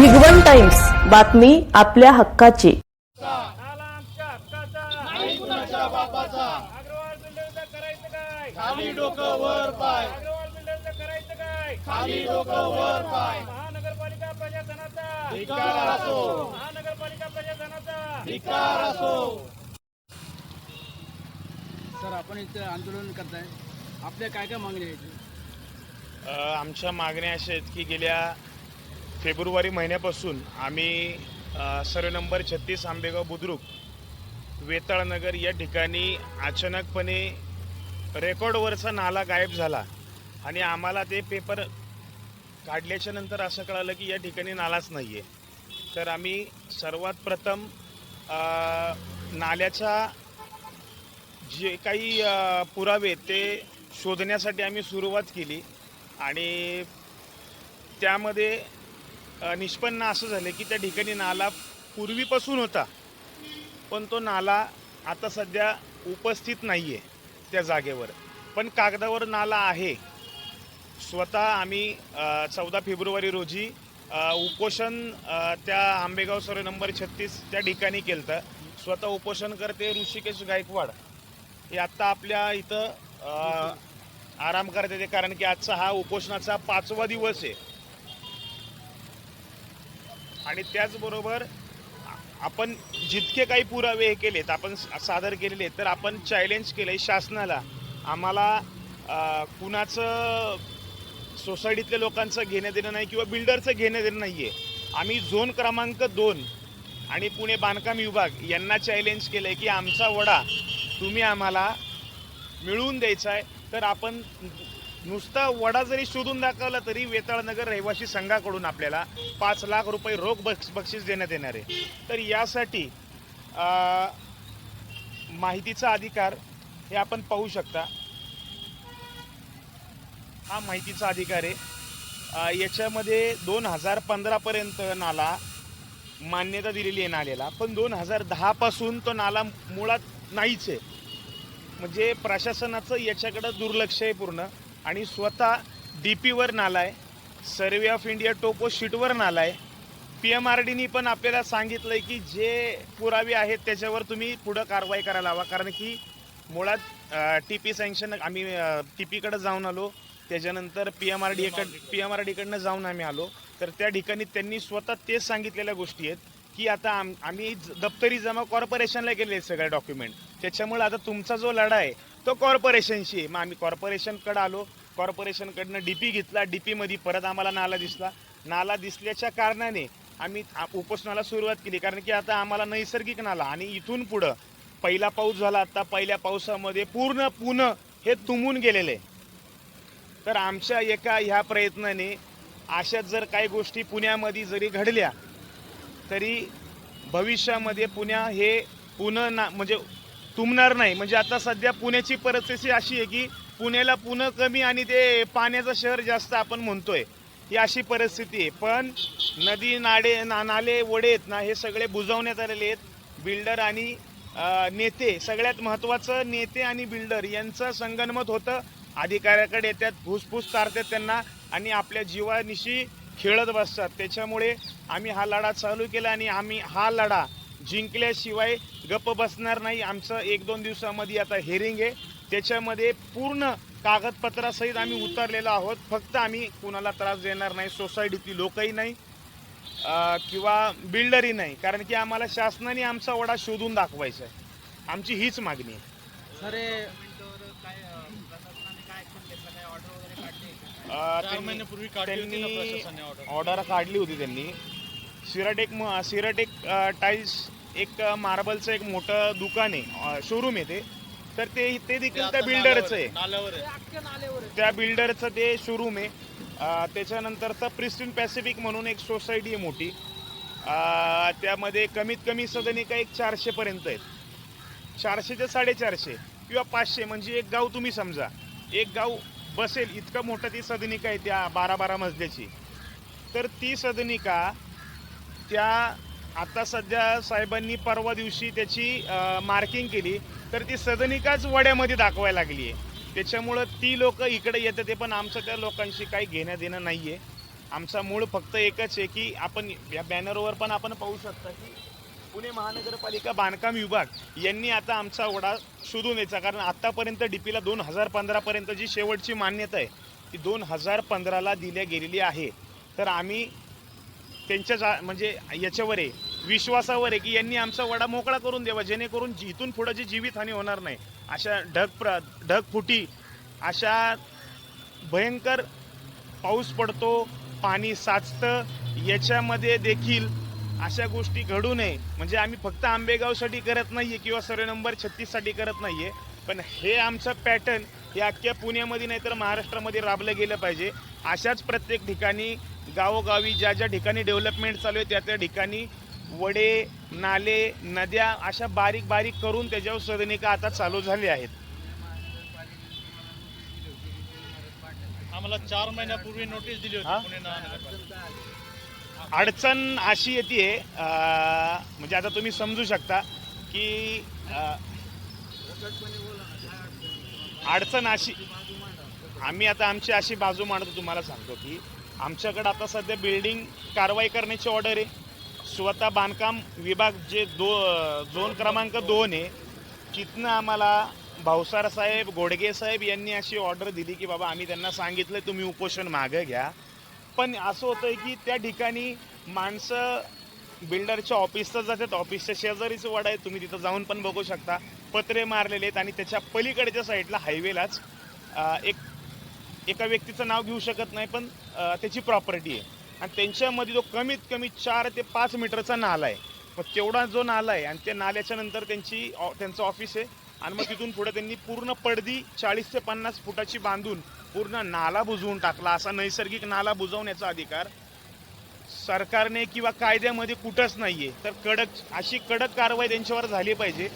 Bhigwan times बातमी आपल्या हक्काची. आला आमच्या हक्काचा नाही कुणाच्या बापाचा अग्रवाल बिल्डरचं करायचं काय खाली डोकं वर पाय. अग्रवाल बिल्डरचं करायचं काय खाली डोकं वर पाय. महानगरपालिका प्रशासनाचा असो. महानगरपालिका प्रशासनाचा असो. सर आपण इथं आंदोलन करताय. आपल्या काय काय मागण्या आहेत? अ, आमच्या मागण्या अशा आहेत की गेल्या फेब्रुवारी महिन्यापासून आम्ही सर्व नंबर छत्तीस आंबेगाव बुद्रुक वेताळनगर या ठिकाणी अचानकपणे रेकॉर्डवरचा नाला गायब झाला आणि आम्हाला ते पेपर काढल्याच्या नंतर असं कळालं की या ठिकाणी नालाच नाही आहे तर आम्ही सर्वात प्रथम नाल्याचा नाल्याच्या जे काही पुरावे ते शोधण्यासाठी आम्ही सुरुवात केली आणि त्यामध्ये निष्पन्न असं झालं की त्या ठिकाणी नाला पूर्वीपासून होता. पण तो नाला आता सध्या उपस्थित नाही आहे त्या जागेवर. पण कागदावर नाला आहे. स्वतः आम्ही चौदा फेब्रुवारी रोजी उपोषण त्या आंबेगाव सर नंबर छत्तीस त्या ठिकाणी केलं होतं स्वतः उपोषण करते ऋषिकेश गायकवाड. हे आत्ता आपल्या इथं आराम करत येते कारण की आजचा हा उपोषणाचा पाचवा दिवस आहे. आणि त्याचबरोबर आपण जितके काही पुरावे हे केलेत आपण सादर केलेले तर आपण चॅलेंज केलं आहे शासनाला. आम्हाला कुणाचं सोसायटीतल्या लोकांचं घेणं देणं नाही किंवा बिल्डरचं घेणं देणं नाही आहे आम्ही झोन क्रमांक दोन आणि पुणे बांधकाम विभाग यांना चॅलेंज केलं आहे की आमचा वडा तुम्ही आम्हाला मिळवून द्यायचा आहे तर आपण नुसता वडा जरी शोधून दाखवला तरी वेताळनगर रहिवासी संघाकडून आपल्याला पाच लाख रुपये रोख बक्ष बक्षीस देण्यात येणार आहे. तर यासाठी माहितीचा अधिकार हे आपण पाहू शकता. हा माहितीचा अधिकार आहे. याच्यामध्ये दोन हजार पंधरापर्यंत नाला मान्यता दिलेली आहे नाल्याला पण दोन हजार दहापासून तो नाला मुळात नाहीच आहे. म्हणजे प्रशासनाचं याच्याकडं दुर्लक्ष आहे पूर्ण. आणि स्वतः डी पीवर नाला आहे सर्वे ऑफ इंडिया टोपो शीटवर नाला आहे पी एम आर डीनी पण आपल्याला सांगितलं आहे की जे पुरावे आहेत त्याच्यावर तुम्ही पुढं कारवाई करायला हवा. कारण की मुळात टी पी सँक्शन आम्ही टी पीकडं जाऊन आलो. त्याच्यानंतर P M R D P M R डीकडनं जाऊन आम्ही आलो. तर त्या ठिकाणी त्यांनी स्वतः तेच सांगितलेल्या गोष्टी आहेत. की आता आम आम्ही दप्तरी जमा कॉर्पोरेशनला केले सगळे डॉक्युमेंट. त्याच्यामुळे आता तुमचा जो लढा आहे तो कॉर्पोरेशनशी. आहे मग आम्ही कॉर्पोरेशनकडं आलो. कॉर्पोरेशनकडनं डी पी घेतला. डी पीमध्ये परत आम्हाला नाला दिसला. नाला दिसल्याच्या कारणाने आम्ही उपोषणाला सुरुवात केली. कारण की आता आम्हाला नैसर्गिक नाला आणि इथून पुढं पहिला पाऊस झाला आता पहिल्या पावसामध्ये पूर्ण पुणं हे तुंबून गेलेले. तर आमच्या एका ह्या प्रयत्नाने अशाच जर काही गोष्टी पुण्यामध्ये जरी घडल्या तरी भविष्यामध्ये पुण्या हे पुणं ना म्हणजे तुंबणार नाही. म्हणजे आता सध्या पुण्याची परिस्थिती अशी आहे की पुण्याला पुणं कमी आणि ते पाण्याचं शहर जास्त आपण म्हणतोय ही अशी परिस्थिती आहे. पण नदी नाडे ना नाले ओढे आहेत ना हे सगळे बुजवण्यात आलेले आहेत. बिल्डर आणि नेते सगळ्यात महत्त्वाचं नेते आणि बिल्डर यांचं संगनमत होतं. अधिकाऱ्याकडे येतात फुसफूस चारतात त्यांना आणि आपल्या जीवानिशी खेळत बसतात. त्याच्यामुळे आम्ही हा लढा चालू केला आणि आम्ही हा लढा जिंकल्याशिवाय गप्प बसणार नाही. आमचं एक दोन दिवसामध्ये आता हेरिंग आहे. त्याच्यामध्ये पूर्ण कागदपत्रासहित आम्ही उतरलेलो आहोत. फक्त आम्ही कुणाला त्रास देणार नाही सोसायटीतली लोकही नाही किंवा बिल्डरही नाही. कारण की आम्हाला शासनाने आमचा वडा शोधून दाखवायचा आहे. आमची हीच मागणी आहे. ऑर्डर काढली होती त्यांनी सिराटेक म- सिराटेक अं, टाईल्स एक मार्बलचं एक मोठं दुकान आहे शोरूम आहे ते. तर ते ते देखील त्या बिल्डरचं आहे. त्या बिल्डरचं ते शोरूम आहे. अं, त्याच्यानंतरचं प्रिस्टिन पॅसिफिक म्हणून एक सोसायटी आहे मोठी. अं, त्यामध्ये कमीत कमी सदनिका एक चारशे पर्यंत आहेत. चारशे ते साडेचारशे किंवा पाचशे म्हणजे एक गाव तुम्ही समजा. एक गाव बसेल इतकं मोठं ती सदनिका आहे त्या बारा बारा मजल्याची. तर ती सदनिका त्या आता सध्या साहेबांनी परवा दिवशी त्याची मार्किंग केली. तर ती सदनिकाच वड्यामध्ये दाखवायला लागली आहे. त्याच्यामुळं ती लोक इकडे येतात ते पण आमचं त्या लोकांशी काही घेणं देणं नाही आहे आमचा मूळ फक्त एकच आहे की आपण या बॅनरवर पण आपण पाहू शकता की पुणे महानगरपालिका बांधकाम विभाग यांनी आता आमचा वडा शोधून द्यायचा कारण आत्तापर्यंत डी पीला दोन हजार पंधरापर्यंत जी शेवटची मान्यता आहे ती दोन हजार पंधराला दिल्या गेलेली आहे. तर आम्ही त्यांच्या जा म्हणजे याच्यावर आहे विश्वासावर आहे की यांनी आमचा वडा मोकळा करून द्यावा जेणेकरून जी- इथून पुढं जी जीवितहानी होणार नाही अशा ढग प्र ढगफुटी अशा भयंकर पाऊस पडतो पाणी साचतं याच्यामध्ये देखील अशा गोष्टी घडू नये. म्हणजे आम्ही फक्त आंबेगावसाठी करत नाहीये किंवा सर्वे नंबर छत्तीससाठी करत नाहीये. पण हे आमचं पॅटर्न हे अख्ख्या पुण्यामध्ये नाही तर महाराष्ट्रामध्ये राबलं गेलं पाहिजे. अशाच प्रत्येक ठिकाणी गावोगावी ज्या ज्या ठिकाणी डेव्हलपमेंट चालू आहे त्या त्या ठिकाणी वडे नाले नद्या अशा बारीक बारीक करून त्याच्यावर सदनिका आता चालू झाली आहेत. आम्हाला चार महिन्यापूर्वी नोटीस दिली? होती पुणे अडचण अशी येते म्हणजे आता तुम्ही समजू शकता की अडचण अशी आम्ही आता आमची अशी बाजू मांडतो तुम्हाला सांगतो की आमच्याकडं आता सध्या बिल्डिंग कारवाई करण्याची ऑर्डर आहे. स्वतः बांधकाम विभाग जे दो झोन क्रमांक दोन आहे तिथनं आम्हाला भाऊसार साहेब गोडगे साहेब यांनी अशी ऑर्डर दिली की बाबा आम्ही त्यांना सांगितलं तुम्ही उपोषण मागं घ्या. पण असं होतंय की त्या ठिकाणी माणसं बिल्डरच्या ऑफिसचं जातात. ऑफिसच्या शेजारीच वड आहे. तुम्ही तिथं जाऊन पण बघू शकता. पत्रे मारलेले आहेत आणि त्याच्या पलीकडच्या साईडला हायवेलाच एक एका व्यक्तीचं नाव घेऊ शकत नाही पण त्याची प्रॉपर्टी आहे. आणि त्यांच्यामध्ये जो कमीत कमी चार ते पाच मीटरचा नाला आहे. मग तेवढा जो नाला आहे आणि त्या नाल्याच्या नंतर त्यांची ऑ- त्यांचं ऑफिस आहे. आणि मग तिथून पुढे त्यांनी पूर्ण पडदी चाळीस ते पन्नास फुटाची बांधून पूर्ण नाला बुजवून टाकला. असा नैसर्गिक नाला बुजवण्याचा अधिकार सरकारने किंवा कायद्यामध्ये कुठंच नाहीये. तर कडक अशी कडक कारवाई त्यांच्यावर झाली पाहिजे.